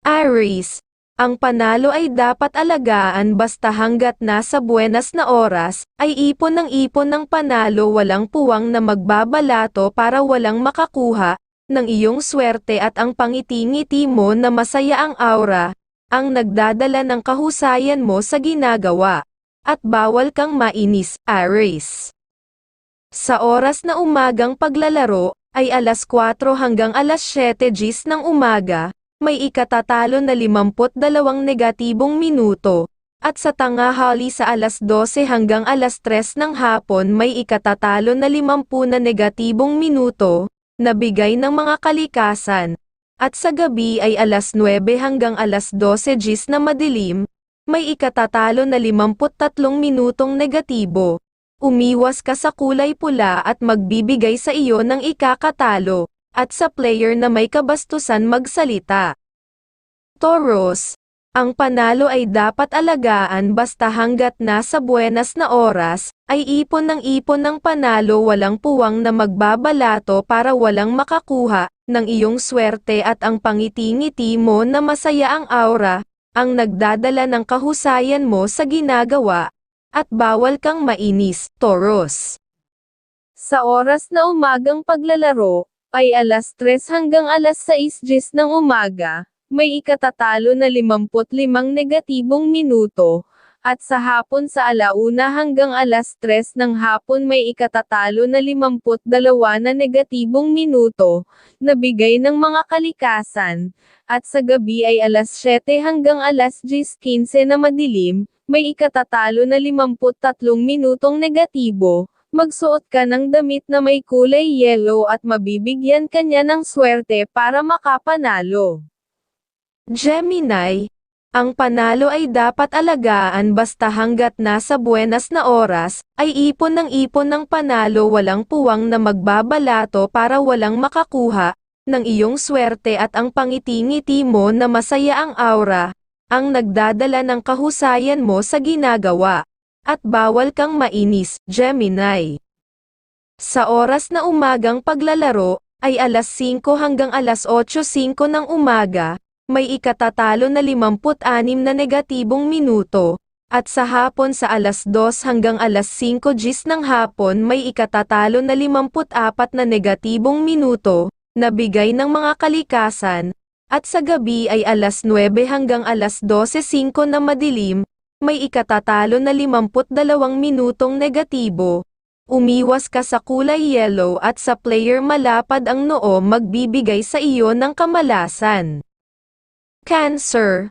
Aries, ang panalo ay dapat alagaan basta hanggat nasa buenas na oras, ay ipon ng ipon ng panalo walang puwang na magbabalato para walang makakuha, ng iyong swerte at ang pangiti-ngiti mo na masaya ang aura, ang nagdadala ng kahusayan mo sa ginagawa. At bawal kang mainis, Aries. Sa oras na umagang paglalaro, ay alas 4 hanggang alas 7 gis ng umaga, may ikatatalo na 52 negatibong minuto, at sa tangahali sa alas 12 hanggang alas 3 ng hapon may ikatatalo na 50 na negatibong minuto, na bigay ng mga kalikasan, at sa gabi ay alas 9 hanggang alas 12 gis na madilim, may ikatatalo na 53 minutong negatibo. Umiwas ka sa kulay pula at magbibigay sa iyo ng ikakatalo, at sa player na may kabastusan magsalita. Taurus, ang panalo ay dapat alagaan basta hanggat nasa buenas na oras, ay ipon ng ipon ng panalo walang puwang na magbabalato para walang makakuha, ng iyong swerte at ang pangiti-ngiti mo na masaya ang aura, ang nagdadala ng kahusayan mo sa ginagawa, at bawal kang mainis, Taurus. Sa oras na umagang paglalaro, ay alas 3 hanggang alas 6 gis ng umaga, may ikatatalo na 55 negatibong minuto, at sa hapon sa alauna hanggang alas 3 ng hapon may ikatatalo na 52 na negatibong minuto, na bigay ng mga kalikasan, at sa gabi ay alas 7 hanggang alas 10.15 na madilim, may ikatatalo na 53 minutong negatibo, magsuot ka ng damit na may kulay yellow at mabibigyan kanya ng swerte para makapanalo. Gemini, ang panalo ay dapat alagaan basta hanggat nasa buenas na oras, ay ipon ng ipon ng panalo walang puwang na magbabalato para walang makakuha, ng iyong swerte at ang pangiti-ngiti mo na masaya ang aura, ang nagdadala ng kahusayan mo sa ginagawa. At bawal kang mainis, Gemini. Sa oras na umagang paglalaro, ay alas 5 hanggang alas 8.05 ng umaga, may ikatatalo na 56 na negatibong minuto, at sa hapon sa alas 2 hanggang alas 5 gis ng hapon may ikatatalo na 54 na negatibong minuto, na bigay ng mga kalikasan, at sa gabi ay alas 9 hanggang alas 12.05 na madilim, may ikatatalo na 52 minutong negatibo. Umiwas ka sa kulay yellow at sa player malapad ang noo magbibigay sa iyo ng kamalasan. Cancer.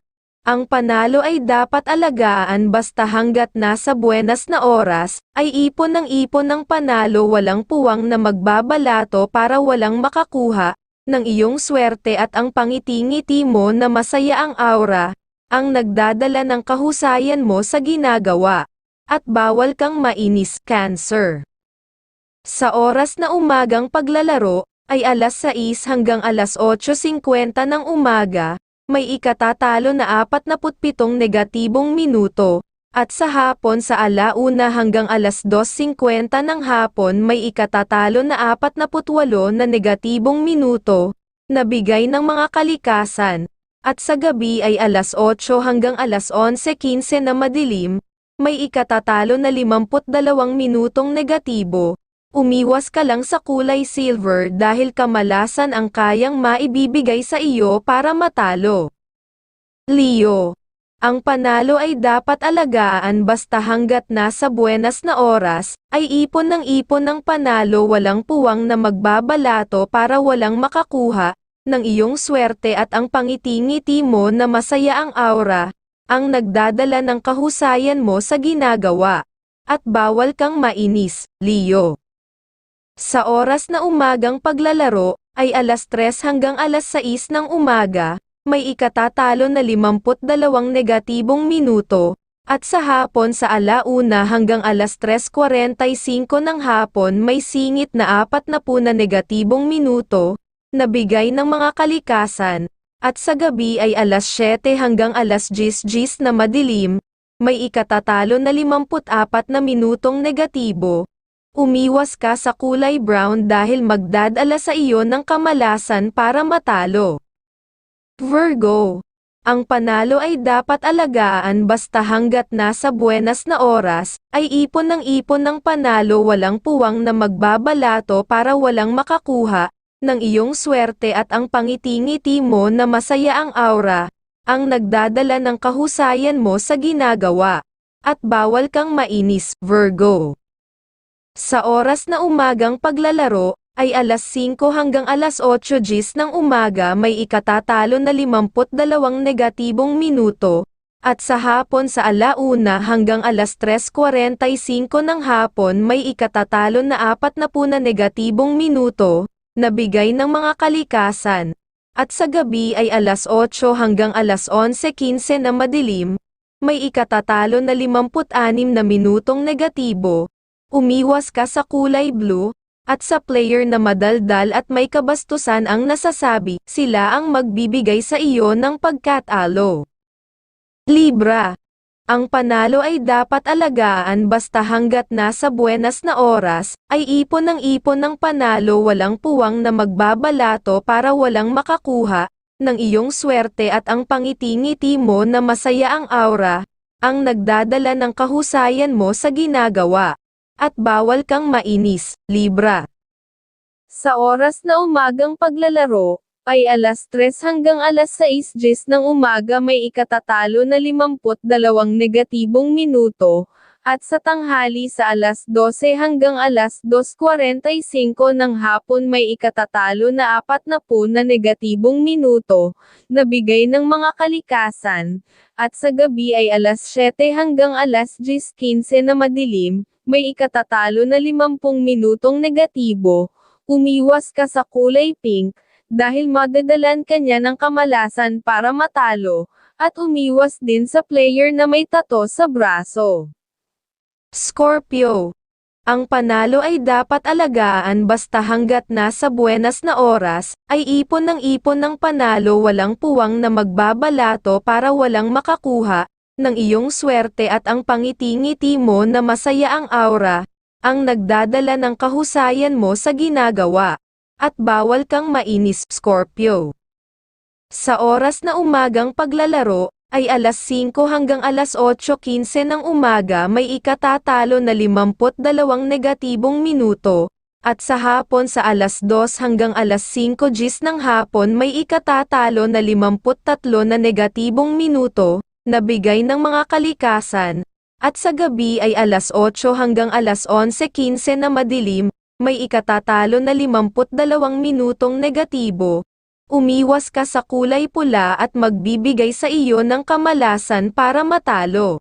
Ang panalo ay dapat alagaan basta hanggat nasa buenas na oras, ay ipon ng ipon ng panalo walang puwang na magbabalato para walang makakuha, ng iyong swerte at ang pangiti-ngiti mo na masaya ang aura, ang nagdadala ng kahusayan mo sa ginagawa. At bawal kang mainis, Cancer. Sa oras na umagang paglalaro, ay alas 6 hanggang alas 8.50 ng umaga, may ikatatalo na 47 negatibong minuto, at sa hapon sa alauna hanggang alas 2.50 ng hapon may ikatatalo na 48 na negatibong minuto, na bigay ng mga kalikasan, at sa gabi ay alas 8 hanggang alas 11.15 na madilim, may ikatatalo na 52 minutong negatibo. Umiwas ka lang sa kulay silver dahil kamalasan ang kayang maibibigay sa iyo para matalo. Leo. Ang panalo ay dapat alagaan basta hanggat nasa buenas na oras, ay ipon ng ipon ng panalo walang puwang na magbabalato para walang makakuha, ng iyong swerte at ang pangiti-ngiti mo na masaya ang aura, ang nagdadala ng kahusayan mo sa ginagawa. At bawal kang mainis, Leo. Sa oras na umagang paglalaro, ay alas 3 hanggang alas 6 ng umaga, may ikatatalo na 52 negatibong minuto, at sa hapon sa alauna hanggang alas 3.45 ng hapon may singit na 40 na negatibong minuto, na bigay ng mga kalikasan, at sa gabi ay alas 7 hanggang alas 10 gis na madilim, may ikatatalo na 54 na minutong negatibo. Umiwas ka sa kulay brown dahil magdadala sa iyo ng kamalasan para matalo. Virgo. Ang panalo ay dapat alagaan basta hanggat nasa buenas na oras, ay ipon ng ipon ng panalo walang puwang na magbabalato para walang makakuha, ng iyong swerte at ang pangiti-ngiti mo na masaya ang aura, ang nagdadala ng kahusayan mo sa ginagawa. At bawal kang mainis, Virgo. Sa oras na umagang paglalaro, ay alas 5 hanggang alas 8 gis ng umaga may ikatatalo na 52 negatibong minuto, at sa hapon sa alauna hanggang alas 3.45 ng hapon may ikatatalo na 40 na negatibong minuto, na bigay ng mga kalikasan, at sa gabi ay alas 8 hanggang alas 11.15 na madilim, may ikatatalo na 56 na minutong negatibo, umiwas ka sa kulay blue, at sa player na madaldal at may kabastusan ang nasasabi, sila ang magbibigay sa iyo ng pagkatalo. Libra. Ang panalo ay dapat alagaan basta hanggat nasa buenas na oras, ay ipon ng ipon ng panalo walang puwang na magbabalato para walang makakuha, ng iyong swerte at ang pangiti-ngiti mo na masaya ang aura, ang nagdadala ng kahusayan mo sa ginagawa at bawal kang mainis, Libra. Sa oras na umagang paglalaro, ay alas 3 hanggang alas 6 gis ng umaga may ikatatalo na 52 negatibong minuto, at sa tanghali sa alas 12 hanggang alas 2.45 ng hapon may ikatatalo na 40 na negatibong minuto, na bigay ng mga kalikasan, at sa gabi ay alas 7 hanggang alas 10.15 na madilim, may ikatatalo na 50 minutong negatibo, umiwas ka sa kulay pink, dahil madadalan ka niya ng kamalasan para matalo, at umiwas din sa player na may tato sa braso. Scorpio. Ang panalo ay dapat alagaan basta hanggat nasa buenas na oras, ay ipon ng ipon ng panalo walang puwang na magbabalato para walang makakuha, ng iyong swerte at ang pangiti-ngiti mo na masaya ang aura, ang nagdadala ng kahusayan mo sa ginagawa. At bawal kang mainis, Scorpio. Sa oras na umagang paglalaro, ay alas 5 hanggang alas 8.15 ng umaga may ikatatalo na 52 negatibong minuto, at sa hapon sa alas 2 hanggang alas 5 gis ng hapon may ikatatalo na 53 na negatibong minuto, na bigay ng mga kalikasan, at sa gabi ay alas 8 hanggang alas 11.15 na madilim, may ikatatalo na 52 minutong negatibo. Umiwas ka sa kulay pula at magbibigay sa iyo ng kamalasan para matalo.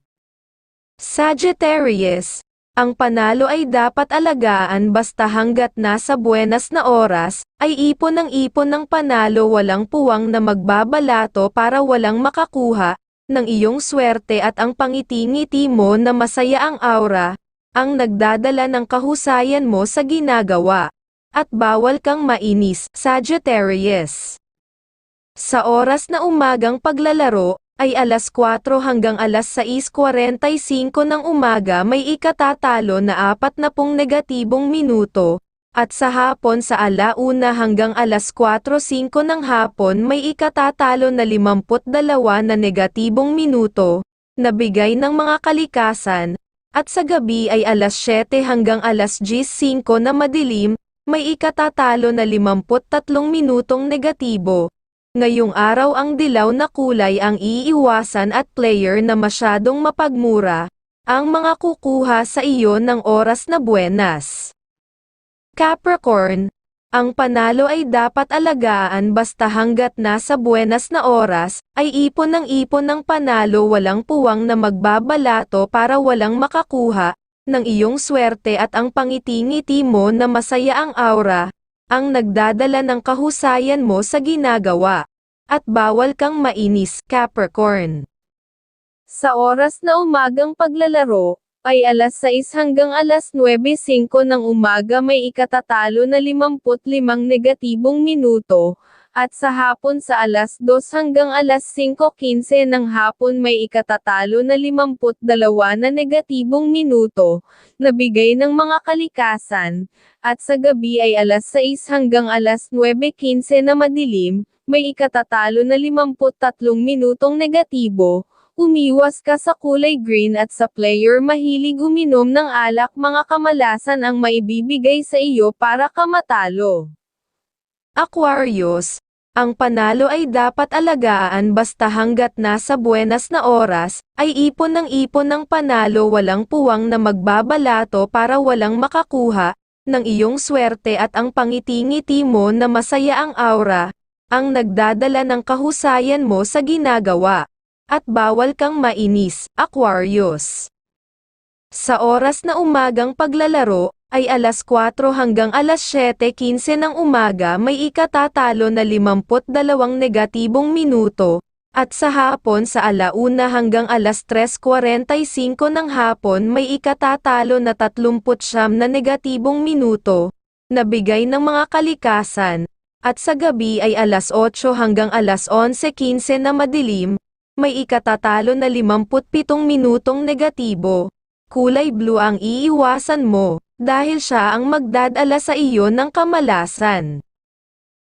Sagittarius, ang panalo ay dapat alagaan basta hanggat nasa buenas na oras, ay ipon ng ipon ng panalo walang puwang na magbabalato para walang makakuha, ng iyong swerte at ang pangiti-ngiti mo na masaya ang aura, ang nagdadala ng kahusayan mo sa ginagawa. At bawal kang mainis, Sagittarius. Sa oras na umagang paglalaro, ay alas 4 hanggang alas 6.45 ng umaga may ikatatalo na 40 negatibong minuto, at sa hapon sa alauna hanggang alas 4.05 ng hapon may ikatatalo na 52 na negatibong minuto, na bigay ng mga kalikasan, at sa gabi ay alas 7 hanggang alas 10.05 na madilim, may ikatatalo na 53 minutong negatibo. Ngayong araw ang dilaw na kulay ang iiwasan at player na masyadong mapagmura, ang mga kukuha sa iyo ng oras na buenas. Capricorn, ang panalo ay dapat alagaan basta hanggat nasa buenas na oras, ay ipon ng ipon ng panalo walang puwang na magbabalato para walang makakuha, ng iyong swerte at ang pangiti-ngiti mo na masaya ang aura, ang nagdadala ng kahusayan mo sa ginagawa. At bawal kang mainis, Capricorn. Sa oras na umagang paglalaro, ay alas 6 hanggang alas 9.05 ng umaga may ikatatalo na 55 negatibong minuto, at sa hapon sa alas 2 hanggang alas 5.15 ng hapon may ikatatalo na 52 na negatibong minuto, na bigay ng mga kalikasan, at sa gabi ay alas 6 hanggang alas 9.15 na madilim, may ikatatalo na 53 minutong negatibo, umiwas ka sa kulay green at sa player mahilig uminom ng alak mga kamalasan ang maibibigay sa iyo para ka matalo. Aquarius, ang panalo ay dapat alagaan basta hanggat nasa buenas na oras, ay ipon ng ipon ng panalo walang puwang na magbabalato para walang makakuha, ng iyong swerte at ang pangiti-ngiti mo na masaya ang aura, ang nagdadala ng kahusayan mo sa ginagawa. At bawal kang mainis, Aquarius. Sa oras na umagang paglalaro, ay alas 4 hanggang alas 7.15 ng umaga may ikatatalo na 52 negatibong minuto, at sa hapon sa alauna hanggang alas 3.45 ng hapon may ikatatalo na 39 na negatibong minuto, na bigay ng mga kalikasan, at sa gabi ay alas 8 hanggang alas 11.15 na madilim, may ikatatalo na 57 minutong negatibo. Kulay blue ang iiwasan mo, dahil siya ang magdadala sa iyo ng kamalasan.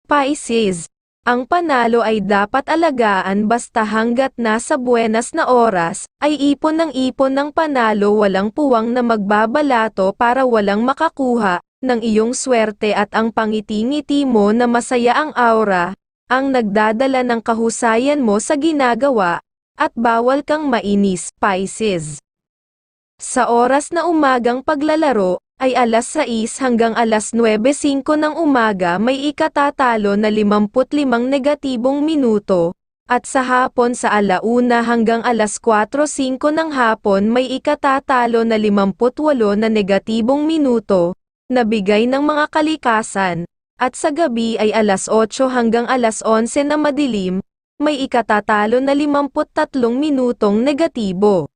Pisces, ang panalo ay dapat alagaan basta hanggat nasa buenas na oras, ay ipon ng ipon ng panalo walang puwang na magbabalato para walang makakuha, ng iyong swerte at ang pangiti-ngiti mo na masaya ang aura, ang nagdadala ng kahusayan mo sa ginagawa, at bawal kang mainis, Pisces. Sa oras na umagang paglalaro, ay alas 6 hanggang alas 9.05 ng umaga may ikatatalo na 55 negatibong minuto, at sa hapon sa alauna hanggang alas 4.05 ng hapon may ikatatalo na 58 na negatibong minuto, na bigay ng mga kalikasan, at sa gabi ay alas 8 hanggang alas 11 na madilim, may ikatatalo na 53 minutong negatibo.